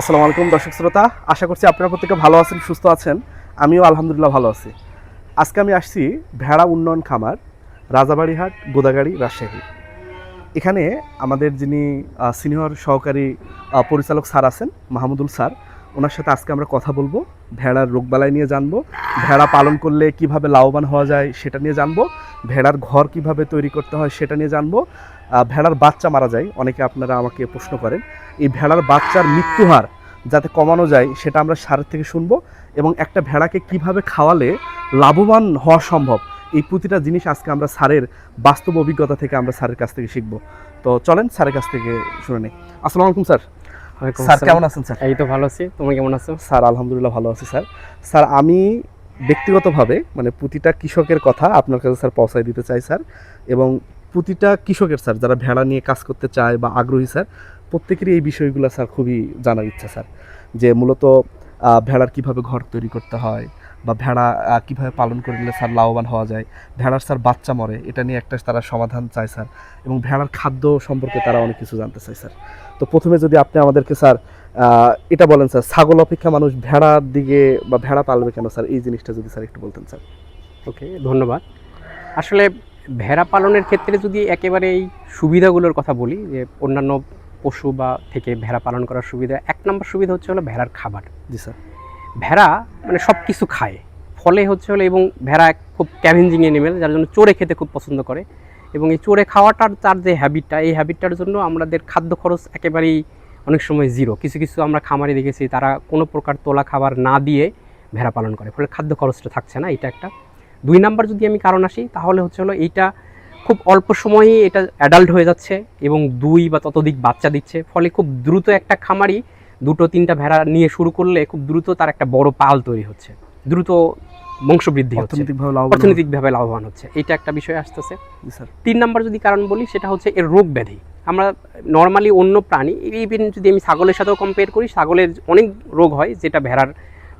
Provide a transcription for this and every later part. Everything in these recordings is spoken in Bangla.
আসসালামু আলাইকুম দর্শক শ্রোতা, আশা করছি আপনারা প্রত্যেকে ভালো আছেন, সুস্থ আছেন। আমিও আলহামদুলিল্লাহ ভালো আছি। আজকে আমি আসছি ভেড়া উন্নয়ন খামার, রাজাবাড়িহাট, গোদাগাড়ি, রাজশাহী। এখানে আমাদের যিনি সিনিয়র সহকারী পরিচালক স্যার আছেন, মাহমুদুল স্যার। ওনার সাথে আজকে আমরা কথা বলব, ভেড়ার রোগবালাই নিয়ে জানব, ভেড়া পালন করলে কীভাবে লাভবান হওয়া যায় সেটা নিয়ে জানব, ভেড়ার ঘর কীভাবে তৈরি করতে হয় সেটা নিয়ে জানব ভেড়ার বাচ্চা মারা যায় অনেকে আপনারা আমাকে প্রশ্ন করেন এই ভেড়ার বাচ্চার মৃত্যু হার যাতে কমানো যায় সেটা আমরা সারের থেকে শুনব এবং একটা ভেড়াকে কীভাবে খাওয়ালে লাভবান হওয়া সম্ভব এই প্রতিটা জিনিস আজকে আমরা স্যারের বাস্তব অভিজ্ঞতা থেকে আমরা স্যারের কাছ থেকে শিখব। তো চলেন স্যারের কাছ থেকে শুনে নিই। আসসালামু আলাইকুম স্যার। স্যার কেমন আছেন স্যার? এই তো ভালো আছি। তুমি কেমন আছো? স্যার আলহামদুলিল্লাহ ভালো আছি স্যার। স্যার আমি ব্যক্তিগতভাবে মানে প্রতিটা কৃষকের কথা আপনার কাছে স্যার পৌঁছায় দিতে চাই স্যার। এবং প্রতিটা কৃষকের স্যার, যারা ভেড়া নিয়ে কাজ করতে চায় বা আগ্রহী স্যার, প্রত্যেকেরই এই বিষয়গুলো স্যার খুবই জানার ইচ্ছা স্যার। যে মূলত ভেড়ার কীভাবে ঘর তৈরি করতে হয় বা ভেড়া কীভাবে পালন করলে স্যার লাভবান হওয়া যায়, ভেড়ার স্যার বাচ্চা মরে, এটা নিয়ে একটা তারা সমাধান চায় স্যার এবং ভেড়ার খাদ্য সম্পর্কে তারা অনেক কিছু জানতে চায় স্যার। তো প্রথমে যদি আপনি আমাদেরকে স্যার এটা বলেন স্যার, ছাগল অপেক্ষা মানুষ ভেড়ার দিকে বা ভেড়া পালবে কেন স্যার? এই জিনিসটা যদি স্যার একটু বলতেন স্যার। ওকে ধন্যবাদ। আসলে ভেড়া পালনের ক্ষেত্রে যদি একেবারে এই সুবিধাগুলোর কথা বলি যে অন্যান্য পশু বা থেকে ভেড়া পালন করার সুবিধা এক নম্বর সুবিধা হচ্ছে হলো ভেড়ার খাবার। জি স্যার। ভেড়া মানে সব কিছু খায়। ফলে হচ্ছে হলো এবং ভেড়া খুব ক্যাভেঞ্জিং এনিমেল যার জন্য চোরে খেতে খুব পছন্দ করে। এবং এই চড়ে খাওয়াটার তার যে হ্যাবিটটা এই হ্যাবিটটার জন্য আমাদের খাদ্য খরচ একেবারেই অনেক সময় জিরো কিছু কিছু আমরা খামারে দেখেছি তারা কোনো প্রকার তোলা খাবার না দিয়ে ভেড়া পালন করে। ফলে খাদ্য খরচটা থাকছে না এটা একটা। দুই নাম্বার যদি আমি কারণ আসি তাহলে হচ্ছে হলো এইটা খুব অল্প সময়েই এটা অ্যাডাল্ট হয়ে যাচ্ছে এবং দুই বা ততোধিক বাচ্চা দিচ্ছে। ফলে খুব দ্রুত একটা খামারি দুটো তিনটা ভেড়া নিয়ে শুরু করলে খুব দ্রুত তার একটা বড় পাল তৈরি হচ্ছে। দ্রুত বংশবৃদ্ধি হচ্ছে। অর্থনৈতিকভাবে লাভবান অর্থনৈতিকভাবে লাভবান হচ্ছে। এটা একটা বিষয় আসতেছে। তিন নাম্বার যদি কারণ বলি সেটা হচ্ছে এর রোগ ব্যাধি। আমরা নর্মালি অন্য প্রাণী ইভেন যদি আমি ছাগলের সাথেও কম্পেয়ার করি ছাগলের অনেক রোগ হয় যেটা ভেড়ার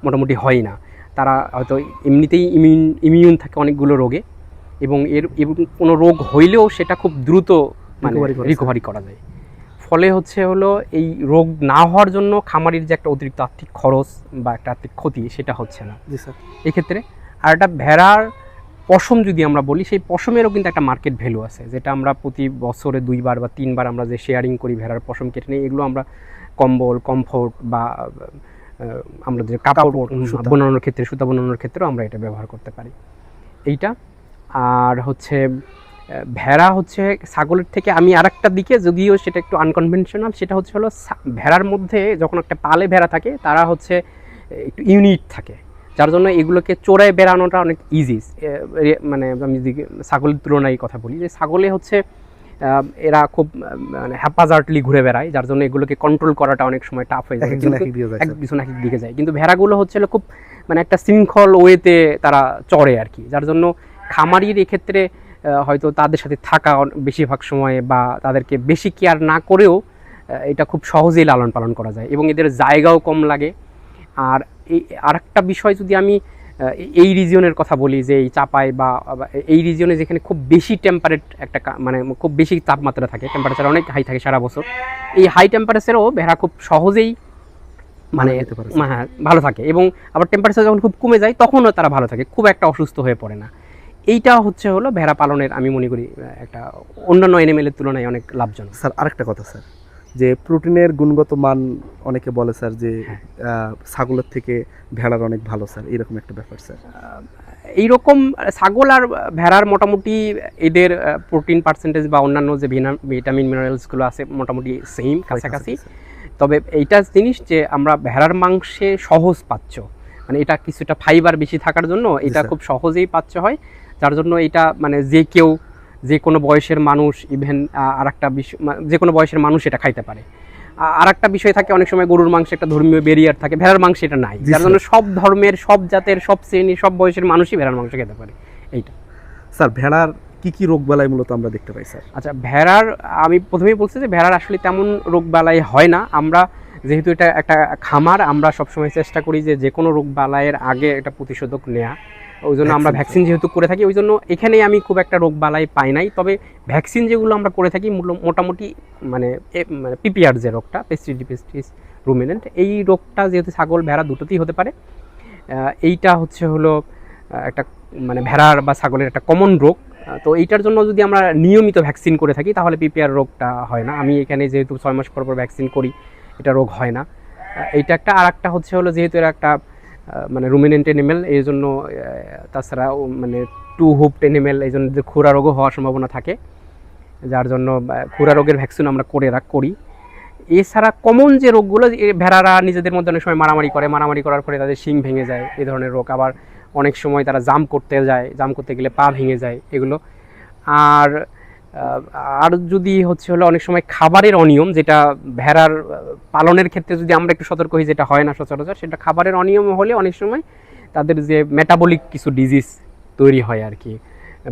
মোটামুটি হয় না। তারা হয়তো এমনিতেই ইমিউন ইমিউন থাকে অনেকগুলো রোগে এবং এর এবং কোনো রোগ হইলেও সেটা খুব দ্রুত মানে। রিকভারি করা যায়। ফলে হচ্ছে হলো এই রোগ না হওয়ার জন্য খামারির যে একটা অতিরিক্ত আর্থিক খরচ বা একটা আর্থিক ক্ষতি সেটা হচ্ছে না। জি স্যার। এক্ষেত্রে আর একটা ভেড়ার পশম যদি আমরা বলি সেই পশমেরও কিন্তু একটা মার্কেট ভ্যালু আছে যেটা আমরা প্রতি বছরে দুইবার বা তিনবার আমরা যে শেয়ারিং করি ভেড়ার পশম কেটে নিই এগুলো আমরা কম্বল কমফোর্ট বা আমরা যে কাপড়। বোনানোর ক্ষেত্রে সুতা বোনানোর ক্ষেত্রেও আমরা এটা ব্যবহার করতে পারি। এইটা আর হচ্ছে ভেড়া হচ্ছে ছাগলের থেকে আমি আরেকটা দিকে যদিও সেটা একটু আনকনভেনশনাল সেটা হচ্ছে হলো ভেড়ার মধ্যে যখন একটা পালে ভেড়া থাকে তারা হচ্ছে একটু ইউনিট থাকে। যার জন্য এগুলোকে চোরায় বেড়ানোটা অনেক ইজি মানে আমি যদি ছাগলের তুলনায় কথা বলি যে ছাগলে হচ্ছে এরা খুব মানে হ্যাপাজার্টলি ঘুরে বেড়ায় যার জন্য এগুলোকে কন্ট্রোল করাটা অনেক সময় টাফ হয়ে যায়। এক দিকে যায়। কিন্তু ভেড়াগুলো হচ্ছে খুব মানে একটা শৃঙ্খল ওয়েতে তারা চড়ে আর কি যার জন্য খামারির এক্ষেত্রে হয়তো তাদের সাথে থাকা বেশিরভাগ সময়ে বা তাদেরকে বেশি কেয়ার না করেও এটা খুব সহজেই লালন পালন করা যায়। এবং এদের জায়গাও কম লাগে। আর এই আরেকটা বিষয় যদি আমি এই রিজিয়নের কথা বলি যে এই চাপায় বা এই রিজিয়নে যেখানে খুব বেশি টেম্পারেট একটা মানে খুব বেশি তাপমাত্রা থাকে টেম্পারেচার অনেক হাই থাকে সারা বছর এই হাই টেম্পারেচারেও ভেড়া খুব সহজেই মানে হ্যাঁ ভালো থাকে এবং আবার টেম্পারেচার যখন খুব কমে যায় তখনও তারা ভালো থাকে খুব একটা অসুস্থ হয়ে পড়ে না। এইটা হচ্ছে হলো ভেড়া পালনের আমি মনে করি একটা অন্যান্য এনিমেলের তুলনায় অনেক লাভজনক। স্যার আরেকটা কথা স্যার। যে প্রোটিনের গুণগত মান অনেকে বলে স্যার যে হ্যাঁ। ছাগলের থেকে ভেড়ার অনেক ভালো স্যার। এরকম একটা ব্যাপার স্যার। এইরকম ছাগল আর ভেড়ার মোটামুটি এদের প্রোটিন পার্সেন্টেজ বা অন্যান্য যে ভিটামিন মিনারেলসগুলো আছে মোটামুটি সেম কাছাকাছি। তবে এইটা জিনিস যে আমরা ভেড়ার মাংসে সহজ পাচ্ছ। মানে এটা কিছুটা ফাইবার বেশি থাকার জন্য এটা খুব সহজেই পাচ্ছ হয়। যার জন্য এটা মানে যে কেউ যে কোনো বয়সের মানুষ ইভেন আর একটা বিষয় যে কোনো বয়সের মানুষ এটা খাইতে পারে। আর একটা বিষয় থাকে অনেক সময় গরুর মাংসে একটা ধর্মীয় বেরিয়ার থাকে ভেড়ার মাংস এটা নাই। যার জন্য সব ধর্মের সব জাতের সব শ্রেণির সব বয়সের মানুষই ভেড়ার মাংস খেতে পারে। এইটা। স্যার ভেড়ার কি কি রোগ বালাই মূলত আমরা দেখতে পাই স্যার আচ্ছা ভেড়ার আমি প্রথমেই বলছি যে ভেড়ার আসলে তেমন রোগ বালাই হয় না। আমরা যেহেতু এটা একটা খামার আমরা সবসময় চেষ্টা করি যে যে কোনো রোগ বালাইয়ের আগে এটা প্রতিষেধক নেওয়া ওই জন্য আমরা ভ্যাকসিন যেহেতু করে থাকি ওই জন্য এখানে আমি খুব একটা রোগ বালাই পাই নাই। তবে ভ্যাকসিন যেগুলো আমরা করে থাকি মোটামুটি মানে এ- মানে পিপিআর যে রোগটা পেস্টিডিপিস্টিস রুমিনেন্ট এই রোগটা যেহেতু ছাগল ভেড়া দুটোতেই হতে পারে এইটা হচ্ছে হলো একটা মানে ভেড়ার বা ছাগলের একটা কমন রোগ। তো এইটার জন্য যদি আমরা নিয়মিত ভ্যাকসিন করে থাকি তাহলে পিপিআর রোগটা হয় না। আমি এখানে যেহেতু ছয় মাস পর পর ভ্যাকসিন করি এটা রোগ হয় না। এইটা একটা। আর একটা হচ্ছে হলো যেহেতু এরা একটা মানে রুমিনেন্ট এনিমেল এই জন্য তাছাড়া মানে টু হুপড এনিমেল এই জন্য যে খুরা রোগও হওয়ার সম্ভাবনা থাকে, যার জন্য খুরা রোগের ভ্যাকসিন আমরা করে রাখ করি। এছাড়া কমন যে রোগগুলো ভেড়ারা নিজেদের মধ্যে অনেক সময় মারামারি করে, মারামারি করার ফলে তাদের শিং ভেঙে যায় এই ধরনের রোগ। আবার অনেক সময় তারা জাম করতে যায়, জাম করতে গেলে পা ভেঙে যায়, এগুলো। আর আর যদি হচ্ছে হলো অনেক সময় খাবারের অনিয়ম, যেটা ভেড়ার পালনের ক্ষেত্রে যদি আমরা একটু সতর্ক হই, যেটা হয় না সচরাচর, সেটা খাবারের অনিয়ম হলে অনেক সময় তাদের যে মেটাবলিক কিছু ডিজিজ তৈরি হয় আর কি।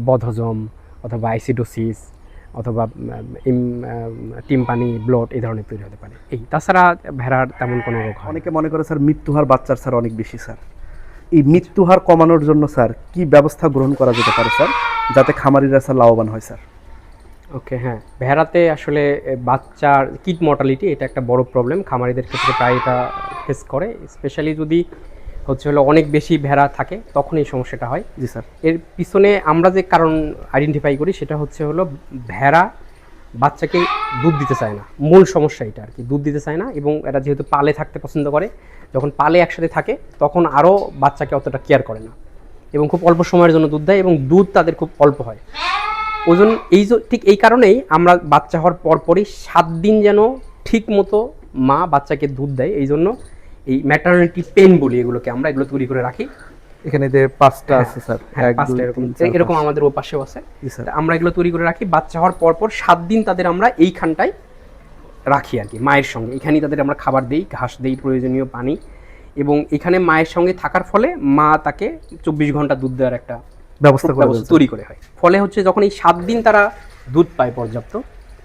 বদহজম অথবা আইসিডোসিস অথবা টিম্পানি ব্লড এই ধরনের তৈরি হতে পারে। এই, তাছাড়া ভেড়ার তেমন কোনো রোগ অনেকে মনে করে, স্যার, মৃত্যু হার বাচ্চার স্যার অনেক বেশি, স্যার। এই মৃত্যু হার কমানোর জন্য, স্যার, কি ব্যবস্থা গ্রহণ করা যেতে পারে, স্যার, যাতে খামারিরা, স্যার, লাভবান হয়, স্যার? ওকে হ্যাঁ। ভেড়াতে আসলে বাচ্চার কিট মর্টালিটি এটা একটা বড় প্রবলেম খামারিদের ক্ষেত্রে প্রায় এটা ফেস করে। স্পেশালি যদি হচ্ছে হলো অনেক বেশি ভেড়া থাকে তখন এই সমস্যাটা হয়। জি স্যার। এর পিছনে আমরা যে কারণ আইডেন্টিফাই করি সেটা হচ্ছে হলো ভেড়া বাচ্চাকে দুধ দিতে চায় না। মূল সমস্যা এটা আর কি। দুধ দিতে চায় না এবং এরা যেহেতু পালে থাকতে পছন্দ করে যখন পালে একসাথে থাকে তখন আরও বাচ্চাকে অতটা কেয়ার করে না। এবং খুব অল্প সময়ের জন্য দুধ দেয় এবং দুধ তাদের খুব অল্প হয়। ওজন এই ঠিক এই কারণেই আমরা বাচ্চা হওয়ার পরপরই সাত দিন যেন ঠিক মতো মা বাচ্চাকে দুধ দেয় এই জন্য এই ম্যাটারনিটি পেন বলি এগুলোকে আমরা এগুলো তৈরি করে রাখি। এখানে যে পাঁচটা আছে স্যার হ্যাঁ পাঁচটা এরকম এরকম আমাদের ও পাশেও আছে আমরা এগুলো তৈরি করে রাখি বাচ্চা হওয়ার পর পর সাত দিন তাদের আমরা এইখানটায় রাখি আর কি মায়ের সঙ্গে। এখানেই তাদের আমরা খাবার দেই ঘাস দেই প্রয়োজনীয় পানি। এবং এখানে মায়ের সঙ্গে থাকার ফলে মা তাকে চব্বিশ ঘণ্টা দুধ দেওয়ার একটা ব্যবস্থা তৈরি করে হয়। ফলে হচ্ছে যখন এই সাত দিন তারা দুধ পায় পর্যাপ্ত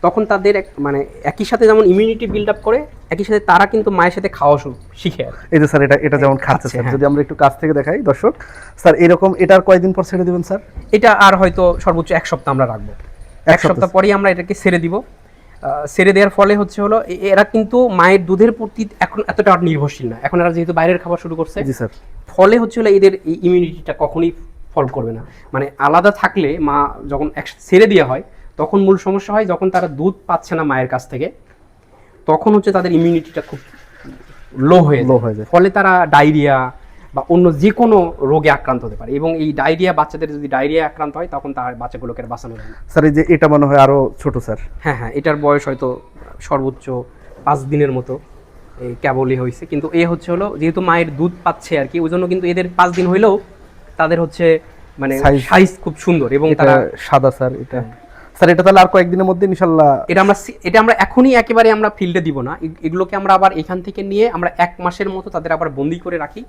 তখন তাদের এক- মানে একই সাথে যেমন ইমিউনিটি বিল্ড আপ করে একই সাথে তারা কিন্তু মায়ের সাথে খাওয়া শুরু শিখে আর এই যে স্যার এটা এটা যেমন খাচ্ছে খাচ্ছে, স্যার হ্যাঁ। যদি আমরা একটু কাছ থেকে দেখাই দর্শক স্যার এরকম এটার কয়দিন পর ছেড়ে দিবেন স্যার? এটা আর হয়তো সর্বোচ্চ এক সপ্তাহ আমরা রাখব। এক সপ্তাহ পরেই আমরা এটাকে ছেড়ে দিব। ছেড়ে দেওয়ার ফলে হচ্ছে হলো এরা কিন্তু মায়ের দুধের প্রতি এখন এতটা নির্ভরশীল না। এখন এরা যেহেতু বাইরের খাবার শুরু করছে জি স্যার। ফলে হচ্ছে হলো এদের এই ইমিউনিটিটা কখনোই ফল করবে না। মানে আলাদা থাকলে মা যখন একসাথে ছেড়ে দেওয়া হয় তখন মূল সমস্যা হয় যখন তারা দুধ পাচ্ছে না মায়ের কাছ থেকে তখন হচ্ছে তাদের ইমিউনিটিটা খুব লো হয়ে লো হয়ে যায়। ফলে তারা ডায়রিয়া বা অন্য যে কোনো রোগে আক্রান্ত হতে পারে এবং এই ডায়রিয়া বাচ্চাদের যদি ডায়রিয়া আক্রান্ত হয় তখন তার বাচ্চাগুলোকে বাঁচানো যায় স্যার এই যে এটা মনে হয় আরও ছোট স্যার। হ্যাঁ হ্যাঁ এটার বয়স হয়তো সর্বোচ্চ পাঁচ দিনের মতো এই কেবলই হয়েছে। কিন্তু এ হচ্ছে হলো যেহেতু মায়ের দুধ পাচ্ছে আর কি ওই জন্য কিন্তু এদের পাঁচ দিন হইলেও তাদের হচ্ছে মানে সাইজ খুব সুন্দর এবং তারা সাদা স্যার এটা। স্যার এটা তাহলে আর কয়েকদিনের মধ্যে ইনশাল্লাহ এটা আমরা এটা আমরা এখনই একেবারে আমরা ফিল্ডে দিব না। এগুলোকে আমরা আবার এখান থেকে নিয়ে আমরা এক মাসের মতো তাদের আবার বন্দি করে রাখি।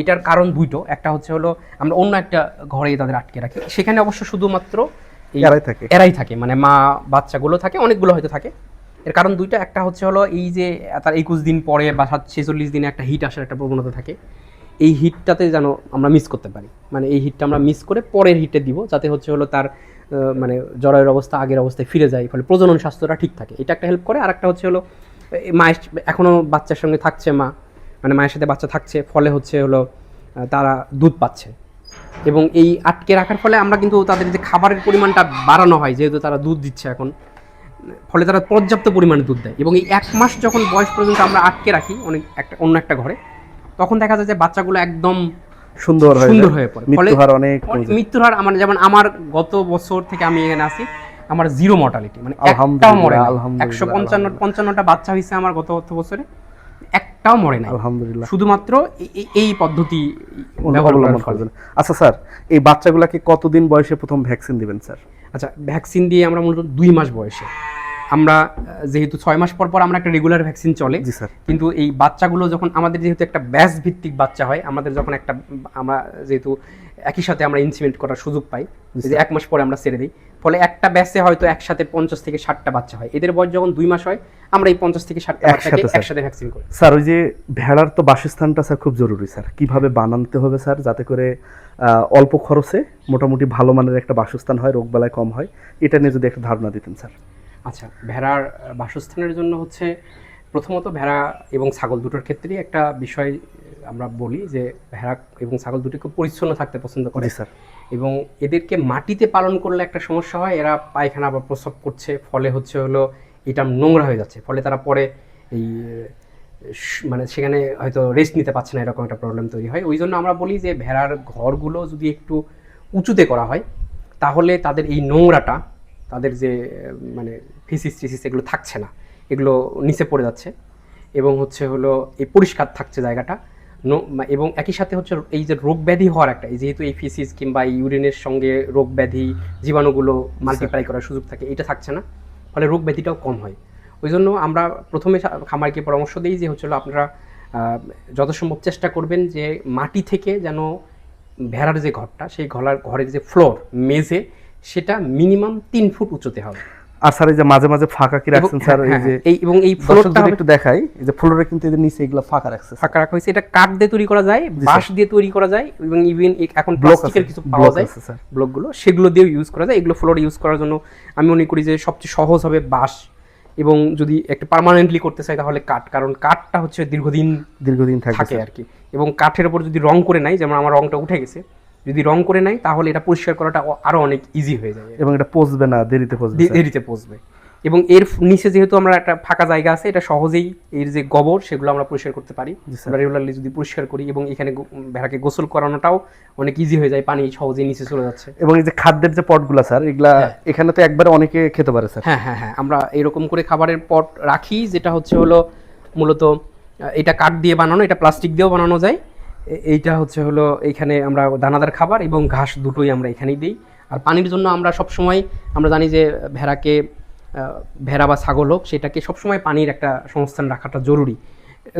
এটার কারণ দুইটো। একটা হচ্ছে হলো আমরা অন্য একটা ঘরে তাদের আটকে রাখি। সেখানে অবশ্য শুধুমাত্র এরাই থাকে। এরাই থাকে। মানে মা বাচ্চাগুলো থাকে অনেকগুলো হয়তো থাকে। এর কারণ দুইটা। একটা হচ্ছে হলো এই যে তার একুশ দিন পরে বা ছেচল্লিশ দিনে একটা হিট আসার একটা প্রবণতা থাকে। এই হিটটাতে যেন আমরা মিস করতে পারি। মানে এই হিটটা আমরা মিস করে পরের হিটে দিব, যাতে হচ্ছে হলো তার মানে জরায়ুর অবস্থা আগের অবস্থায় ফিরে যায়, ফলে প্রজনন স্বাস্থ্যটা ঠিক থাকে। এটা একটা হেল্প করে আর একটা হচ্ছে হলো মায়ের এখনও বাচ্চার সঙ্গে থাকছে মা মানে মায়ের সাথে বাচ্চা থাকছে, ফলে হচ্ছে হলো তারা দুধ পাচ্ছে। এবং এই আটকে রাখার ফলে আমরা কিন্তু তাদের যে খাবারের পরিমাণটা বাড়ানো হয়, যেহেতু তারা দুধ দিচ্ছে এখন, ফলে তারা পর্যাপ্ত পরিমাণে দুধ দেয়। এবং এই এক মাস যখন বয়স পর্যন্ত আমরা আটকে রাখি, অনেক একটা, অন্য একটা ঘরে তখন দেখা যায় যে বাচ্চাগুলো একদম সুন্দর সুন্দর হয়ে পড়ে। মৃত্যু হার অনেক। মৃত্যুর হার আমার যেমন আমার গত বছর থেকে আমি এখানে আছি আমার জিরো মর্টালিটি মানে একটাও মরে একশো পঞ্চান্ন পঞ্চান্নটা বাচ্চা হয়েছে আমার গত অর্থ বছরে একটাও মরে নাই। আলহামদুলিল্লাহ। শুধুমাত্র এই- পদ্ধতি অবলম্বন করবেন আচ্ছা স্যার এই বাচ্চাগুলাকে কতদিন বয়সে প্রথম ভ্যাকসিন দিবেন স্যার? আচ্ছা ভ্যাকসিন দিয়ে আমরা মূলত দুই মাস বয়সে। আমরা যেহেতু ছয় মাস পর পর আমরা একটা রেগুলার ভ্যাকসিন চলে স্যার। কিন্তু এই বাচ্চাগুলো যখন আমাদের যেহেতু একটা ব্যাস ভিত্তিক বাচ্চা হয় আমাদের যখন একটা আমরা যেহেতু একই সাথে আমরা ইনসিমেন্ট করার সুযোগ পাই যে এক মাস পরে আমরা ছেড়ে দিই ফলে একটা ব্যাচে হয়তো একসাথে পঞ্চাশ থেকে ষাটটা বাচ্চা হয়। এদের বয়স যখন দুই মাস হয় আমরা এই পঞ্চাশ থেকে ষাটটা বাচ্চাকে একসাথে, ভ্যাকসিন করি। স্যার ওই যে ভেড়ার তো বাসস্থানটা স্যার খুব জরুরি স্যার। কীভাবে বানাতে হবে স্যার যাতে করে অল্প খরচে মোটামুটি ভালো মানের একটা বাসস্থান হয় রোগবালাই কম হয় এটা নিয়ে যদি একটা ধারণা দিতেন স্যার। আচ্ছা ভেড়ার বাসস্থানের জন্য হচ্ছে প্রথমত ভেড়া এবং ছাগল দুটোর ক্ষেত্রেই একটা বিষয় আমরা বলি যে ভেড়া এবং ছাগল দুটি খুব পরিচ্ছন্ন থাকতে পছন্দ করে। স্যার। এবং এদেরকে মাটিতে পালন করলে একটা সমস্যা হয় এরা পায়খানা বা প্রসব করছে ফলে হচ্ছে হলো এটা নোংরা হয়ে যাচ্ছে ফলে তারা পরে এই মানে সেখানে হয়তো রেস্ট নিতে পারছে না এরকম একটা প্রবলেম তৈরি হয়। ওই জন্য আমরা বলি যে ভেড়ার ঘরগুলো যদি একটু উঁচুতে করা হয় তাহলে তাদের এই নোংরাটা তাদের যে মানে ফিসিস টিসিস এগুলো থাকছে না এগুলো নিচে পড়ে যাচ্ছে। এবং হচ্ছে হলো এই পরিষ্কার থাকছে জায়গাটা। এবং একই সাথে হচ্ছে এই যে রোগ ব্যাধি হওয়ার একটা এই যেহেতু এই ফিসিস কিংবা ইউরিনের সঙ্গে রোগ ব্যাধি জীবাণুগুলো মাল্টিপ্লাই করার সুযোগ থাকে এটা থাকছে না। ফলে রোগ ব্যাধিটাও কম হয়। ওই জন্য আমরা প্রথমে খামারকে পরামর্শ দিই যে হচ্ছে আপনারা আহ, যত সম্ভব চেষ্টা করবেন যে মাটি থেকে যেন ভেড়ার যে ঘরটা সেই ঘরের ঘরের যে ফ্লোর মেঝে সেটা মিনিমাম তিন ফুট উঁচুতে হবে। আর স্যার এই যে মাঝে মাঝে ফাঁকা কি রাখছেন স্যার? এই হ্যাঁ, যে হ্যাঁ, এই এবং এই ফ্লোরটা একটু দেখাই এই যে ফ্লোরে কিন্তু এদের নিচে এগুলো ফাঁকা রাখছে ফাঁকা রাখা হয়েছে। এটা কাঠ দিয়ে তৈরি করা যায় বাঁশ দিয়ে তৈরি করা যায় এবং ইভেন এখন প্লাস্টিকের কিছু পাওয়া যায় স্যার। ব্লকগুলো সেগুলো দিয়েও ইউজ করা যায়। এগুলো ফ্লোর ইউজ করার জন্য আমি মনে করি যে সবচেয়ে সহজ হবে বাঁশ। এবং যদি একটা পার্মানেন্টলি করতে চাই তাহলে কাঠ কারণ কাঠটা হচ্ছে দীর্ঘদিন দীর্ঘদিন থাকে আর কি। এবং কাঠের উপর যদি রং করে নাই যেমন আমার রংটা উঠে গেছে যদি রং করে নেয় তাহলে এটা পরিষ্কার করাটা অ- আরও অনেক ইজি হয়ে যাবে এবং এটা পচবে না দেরিতে পচবে দেরিতে পচবে। এবং এর নিচে যেহেতু আমরা একটা ফাঁকা জায়গা আছে এটা সহজেই এর যে গোবর সেগুলো আমরা পরিষ্কার করতে পারি। আমরা রেগুলারলি যদি পরিষ্কার করি এবং এখানে ভেড়াকে গোসল করানোটাও অনেক ইজি হয়ে যায় পানি সহজেই নিচে চলে যাচ্ছে। এবং এই যে খাদ্যের যে পটগুলা স্যার এগুলা এখানে তো একবারে অনেকে খেতে পারে স্যার হ্যাঁ হ্যাঁ হ্যাঁ আমরা এরকম করে খাবারের পট রাখি যেটা হচ্ছে হলো মূলত এটা কাঠ দিয়ে বানানো এটা প্লাস্টিক দিয়েও বানানো যায় এইটা হচ্ছে হলো এখানে আমরা দানাদার খাবার এবং ঘাস দুটোই আমরা এখানেই দিই। আর পানির জন্য আমরা সব সময় আমরা জানি যে ভেড়াকে ভেড়া বা ছাগল হোক সেটাকে সবসময় পানির একটা সংস্থান রাখাটা জরুরি।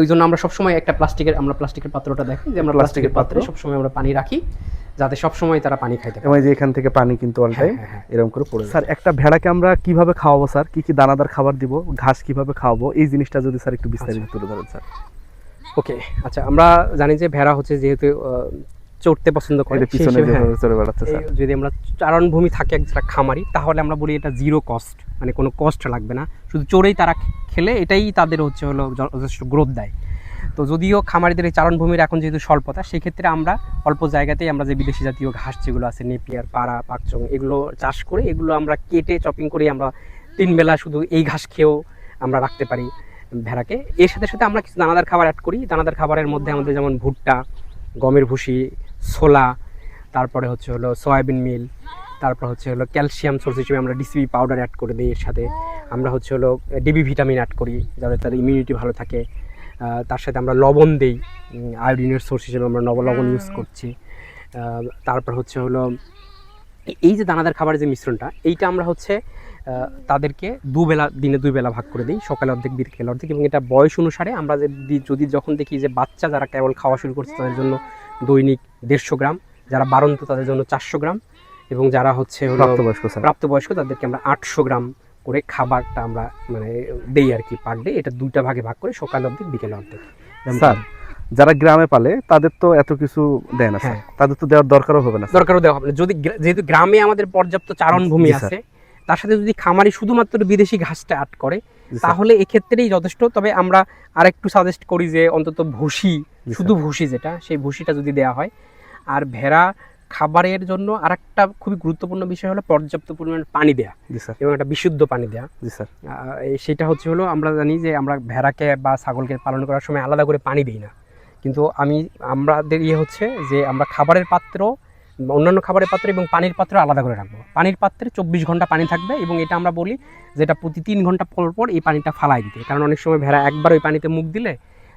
ওই জন্য আমরা সবসময় একটা প্লাস্টিকের আমরা প্লাস্টিকের পাত্রটা দেখি যে আমরা প্লাস্টিকের পাত্রে সবসময় আমরা পানি রাখি যাতে সবসময় তারা পানি খাইতে পারে যে এখান থেকে পানি কিন্তু অল টাইম হ্যাঁ, হ্যাঁ। এরকম করে পড়ে স্যার একটা ভেড়াকে আমরা কীভাবে খাওয়াবো স্যার? কি কি দানাদার খাবার দিব? ঘাস কীভাবে খাওয়াবো? এই জিনিসটা যদি স্যার একটু বিস্তারিত তুলে ধরেন স্যার। ওকে আচ্ছা আমরা জানি যে ভেড়া হচ্ছে যেহেতু চড়তে পছন্দ করে পিছনে হ্যাঁ, বেড়াচ্ছে যদি আমরা চারণভূমি থাকে একটা খামারি তাহলে আমরা বলি এটা জিরো কস্ট মানে কোনো কস্ট লাগবে না। শুধু চড়েই তারা খেলে এটাই তাদের হচ্ছে হলো যথেষ্ট গ্রোথ দেয়। তো যদিও খামারিদের এই চারণভূমির এখন যেহেতু স্বল্পতা সেক্ষেত্রে আমরা অল্প জায়গাতেই আমরা যে বিদেশি জাতীয় ঘাস যেগুলো আছে নেপিয়ার পাড়া পাকচং এগুলো চাষ করে এগুলো আমরা কেটে চপিং করে আমরা তিন বেলা শুধু এই ঘাস খেয়েও আমরা রাখতে পারি। ভেড়াকে। এর সাথে সাথে আমরা কিছু দানাদার খাবার অ্যাড করি। দানাদার খাবারের মধ্যে আমাদের যেমন ভুট্টা গমের ভুসি ছোলা তারপরে হচ্ছে হলো সয়াবিন মিল তারপর হচ্ছে হলো ক্যালসিয়াম সোর্স হিসেবে আমরা ডিসিবি পাউডার অ্যাড করে দিই এর সাথে। আমরা হচ্ছে হলো ডিবি ভিটামিন অ্যাড করি যাতে তার ইমিউনিটি ভালো থাকে। তার সাথে আমরা লবণ দিই আয়োডিনের সোর্স হিসেবে আমরা নব লবণ ইউজ করছি। তারপর হচ্ছে হলো এই যে দানাদার খাবারের যে মিশ্রণটা এইটা আমরা হচ্ছে তাদেরকে দুবেলা দিনে দুই বেলা ভাগ করে দিই সকালে অর্ধেক বিকেল অর্ধেক এবং এটা বয়স অনুসারে আমরা যদি যখন দেখি যে বাচ্চা যারা কেবল খাওয়া শুরু করছে তাদের জন্য দৈনিক দেড়শো গ্রাম যারা বারন্ত তাদের জন্য চারশো গ্রাম এবং যারা হচ্ছে প্রাপ্তবয়স্ক প্রাপ্তবয়স্ক তাদেরকে আমরা আটশো গ্রাম করে খাবারটা আমরা মানে দেই আর কি পার ডে এটা দুইটা ভাগে ভাগ করে সকাল অর্ধেক বিকেল অর্ধেক। স্যার যারা গ্রামে পালে তাদের তো এত কিছু দেয় না হ্যাঁ। তাদের তো দেওয়ার দরকারও হবে না দরকারও দেওয়া হবে না। যদি যেহেতু গ্রামে আমাদের পর্যাপ্ত চারণভূমি। আছে তার সাথে যদি খামারি শুধুমাত্র বিদেশি ঘাসটা আট করে তাহলে এক্ষেত্রেই যথেষ্ট। তবে আমরা আরেকটু সাজেস্ট করি যে অন্তত ভুসি শুধু ভুসি যেটা সেই ভুসিটা যদি দেওয়া হয়। আর ভেড়া খাবারের জন্য আরেকটা খুবই গুরুত্বপূর্ণ বিষয় হলো পর্যাপ্ত পরিমাণ পানি দেয়া জি স্যার এবং একটা বিশুদ্ধ পানি দেয়া। জি স্যার সেটা হচ্ছে হলো আমরা জানি যে আমরা ভেড়াকে বা ছাগলকে পালন করার সময় আলাদা করে পানি দিই না। কিন্তু আমি আমাদের ইয়ে হচ্ছে যে আমরা খাবারের পাত্র অন্যান্য খাবারের পাত্র এবং পানির পাত্র আলাদা করে রাখব। পানির পাত্রে চব্বিশ ঘণ্টা পানি থাকবে এবং এটা আমরা বলি যেটা প্রতি তিন ঘণ্টা পর পর এই পানিটা ফালাই দিতে। কারণ অনেক সময় ভেড়া একবার ওই পানিতে মুখ দিলে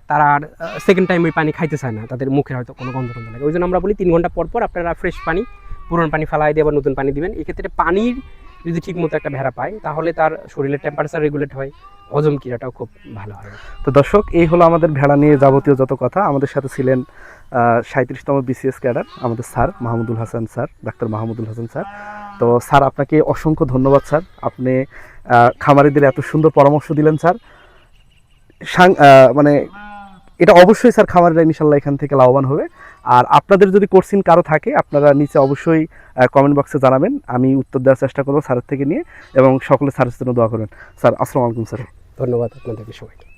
তারা আর সেকেন্ড টাইম ওই পানি খাইতে চায় না, তাদের মুখে হয়তো কোনো গন্ধ গন্ধ লাগে। ওই জন্য আমরা বলি তিন ঘণ্টা পর পর আপনারা ফ্রেশ পানি, পুরনো পানি ফালাই দিয়ে আবার নতুন পানি দিবেন। এক্ষেত্রে পানির যদি ঠিকমতো একটা ভেড়া পায়, তাহলে তার শরীরের টেম্পারেচার রেগুলেট হয়, হজম ক্রিয়াটাও খুব ভালো হয়। তো দর্শক, এই হলো আমাদের ভেড়া নিয়ে যাবতীয় যত কথা। আমাদের সাথে ছিলেন সাঁত্রিশতম বিসিএস ক্যাডার, আমাদের sir Mahmudul Hasan sir, doctor Mahmudul Hasan sir. তো স্যার, আপনাকে অসংখ্য ধন্যবাদ স্যার। আপনি খামারিদের এত সুন্দর পরামর্শ দিলেন স্যার। মানে এটা অবশ্যই স্যার খামারিরা ইনশাল্লাহ এখান থেকে লাভবান হবে। আর আপনাদের যদি কোর্সিন কারও থাকে, আপনারা নিচে অবশ্যই কমেন্ট বক্সে জানাবেন। আমি উত্তর দেওয়ার চেষ্টা করব স্যারের থেকে নিয়ে এবং সকলে স্যারের জন্য দোয়া করবেন। স্যার আসসালামু আলাইকুম স্যার ধন্যবাদ আপনাদেরকে সবাইকে।